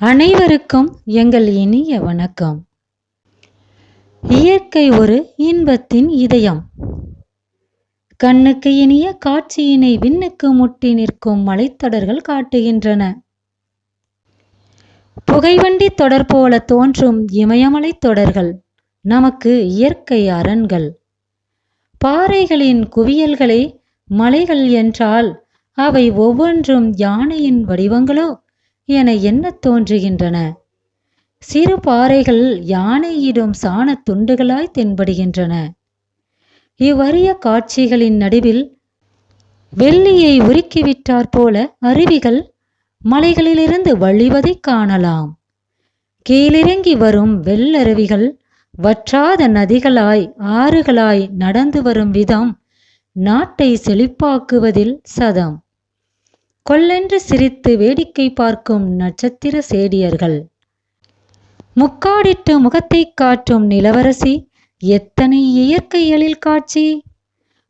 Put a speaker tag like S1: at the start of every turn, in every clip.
S1: அனைவருக்கும் எங்கள் இனிய வணக்கம். இயற்கை ஒரு இன்பத்தின் இதயம். கண்ணுக்கு இனிய காட்சியினை விண்ணுக்கு முட்டி நிற்கும் மலைத்தொடர்கள் காட்டுகின்றன. புகைவண்டி தொடர் போல தோன்றும் இமயமலை தொடர்கள் நமக்கு இயற்கை அரண்கள் பாறைகளின் குவியல்களே மலைகள் என்றால் அவை ஒவ்வொன்றும் யானையின் வடிவங்களோ என என்ன தோன்றுகின்றன? சிறு பாறைகள் யானையிடும் சாணத் துண்டுகளாய் தென்படுகின்றன. இவ்வறிய காட்சிகளின் நடுவில் வெள்ளியை உருக்கிவிட்டாற் போல அருவிகள் மலைகளிலிருந்து வழிவதைக் காணலாம். கீழிறங்கி வரும் வெள்ளருவிகள் வற்றாத நதிகளாய் ஆறுகளாய் நடந்து வரும் விதம் நாட்டை செழிப்பாக்குவதில் சதம். கொல்லென்று சிரித்து வேடிக்கை பார்க்கும் நட்சத்திர சேடியர்கள். முக்காடிட்டு முகத்தை காட்டும் நிலவரசி எத்தனை இயற்கை எழில் காட்சி?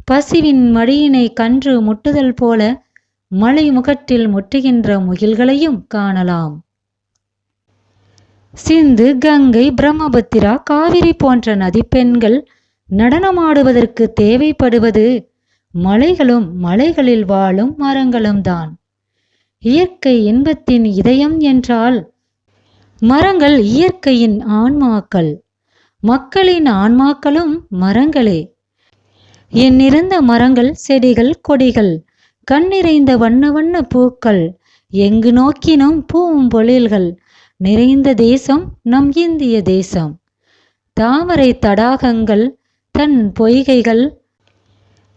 S1: பசிவின் மடியினை கன்று முட்டுதல் போல மலை முகட்டில் முட்டுகின்ற முகில்களையும் காணலாம். சிந்து கங்கை பிரம்மபத்திரா காவிரி போன்ற நதிப்பெண்கள் நடனமாடுவதற்கு தேவைப்படுவது மலைகளும் மலைகளில் வாழும் மரங்களும் தான் இயற்கை இன்பத்தின் இதயம் என்றால்? மரங்கள் இயற்கையின் ஆன்மாக்கள். மக்களின் ஆன்மாக்களும் மரங்களே. எண்ணிறந்த மரங்கள் செடிகள் கொடிகள் கண்ணிறைந்த வண்ண வண்ண பூக்கள் எங்கு நோக்கினும் பூவும் பொழில்கள் நிறைந்த தேசம் நம் இந்திய தேசம். தாமரை தடாகங்கள் தன் பொய்கைகள்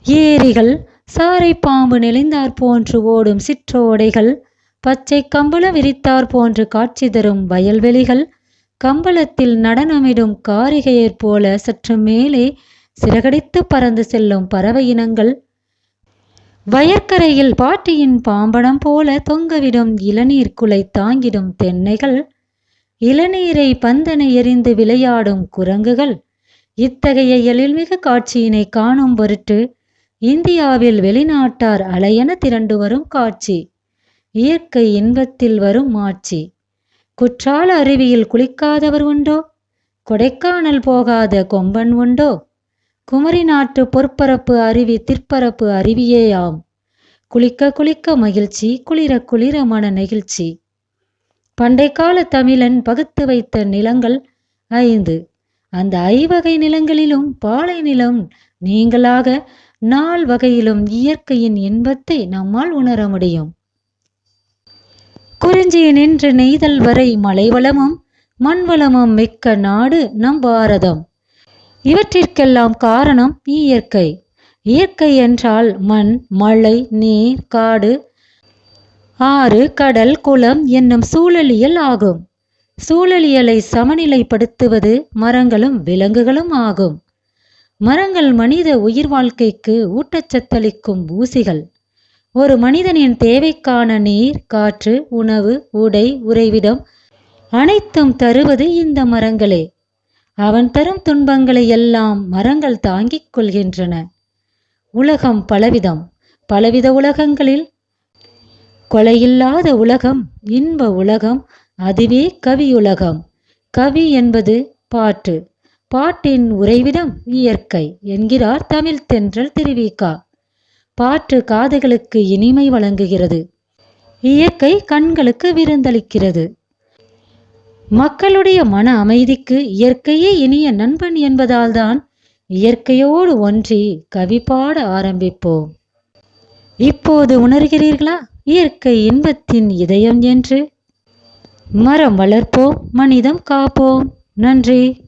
S1: ஏரிகள் சாரை பாம்பு நெளிந்தாற் போன்று ஓடும் சிற்றோடைகள் பச்சை கம்பளம் விரித்தார் போன்று காட்சி தரும் வயல்வெளிகள் கம்பளத்தில் நடனமிடும் காரிகையர் போல சற்று மேலே சிறகடித்து பறந்து செல்லும் பறவை இனங்கள். வயற்கரையில் பாட்டியின் பாம்பனம் போல தொங்கவிடும் இளநீர் குலை தாங்கிடும் தென்னைகள் இளநீரை பந்தனை எறிந்து விளையாடும் குரங்குகள். இத்தகைய எழில்மிகு காட்சியினை காணும் பொருட்டு இந்தியாவில் வெளிநாட்டார் அலையென திரண்டு வரும் காட்சி. இயற்கை இன்பத்தில் வரும் மாட்சி குற்றால அருவியில் குளிக்காதவர் உண்டோ? கொடைக்கானல் போகாத கொம்பன் உண்டோ? குமரி நாட்டு பொற்பரப்பு அருவி திற்பரப்பு அருவியேயாம். குளிக்க குளிக்க மகிழ்ச்சி குளிர குளிர மன நெகிழ்ச்சி. பண்டைக்கால தமிழன் பகுத்து வைத்த நிலங்கள் ஐந்து. அந்த ஐவகை நிலங்களிலும் பாலை நிலம் நீங்களாக நாள் வகையிலும் இயற்கையின் இன்பத்தை நம்மால் உணர முடியும். குறிஞ்சி நின்று நெய்தல் வரை மலைவளமும் மண்வளமும் மிக்க நாடு நம் பாரதம். இவற்றிற்கெல்லாம் காரணம் இயற்கை. இயற்கை என்றால் மண் மழை நீர் காடு. ஆறு கடல் குளம் என்னும் சூழலியல் ஆகும். சூழலியலை சமநிலைப்படுத்துவது மரங்களும் விலங்குகளும் ஆகும். மரங்கள் மனித உயிர் வாழ்க்கைக்கு ஊட்டச்சத்தளிக்கும் ஊசிகள். ஒரு மனிதனின் தேவைக்கான நீர் காற்று உணவு உடை உறைவிடம் அனைத்தும் தருவது இந்த மரங்களே. அவன் தரும் துன்பங்களை எல்லாம் மரங்கள் தாங்கிக் கொள்கின்றன. உலகம் பலவிதம். பலவித உலகங்களில் கொலையில்லாத உலகம் இன்ப உலகம் அதுவே கவியுலகம். கவி என்பது பாட்டு. பாட்டின் உறைவிடம் இயற்கை என்கிறார் தமிழ் தென்றல் திருவிக்கா. பாட்டு காதுகளுக்கு இனிமை வழங்குகிறது. இயற்கை கண்களுக்கு விருந்தளிக்கிறது. மக்களுடைய மன அமைதிக்கு இயற்கையே இனிய நண்பன் என்பதால்தான் இயற்கையோடு ஒன்றி கவி பாட ஆரம்பிப்போம். இப்போது உணர்கிறீர்களா? இயற்கை இன்பத்தின் இதயம் என்று. மரம் வளர்ப்போம் மனிதம் காப்போம். நன்றி.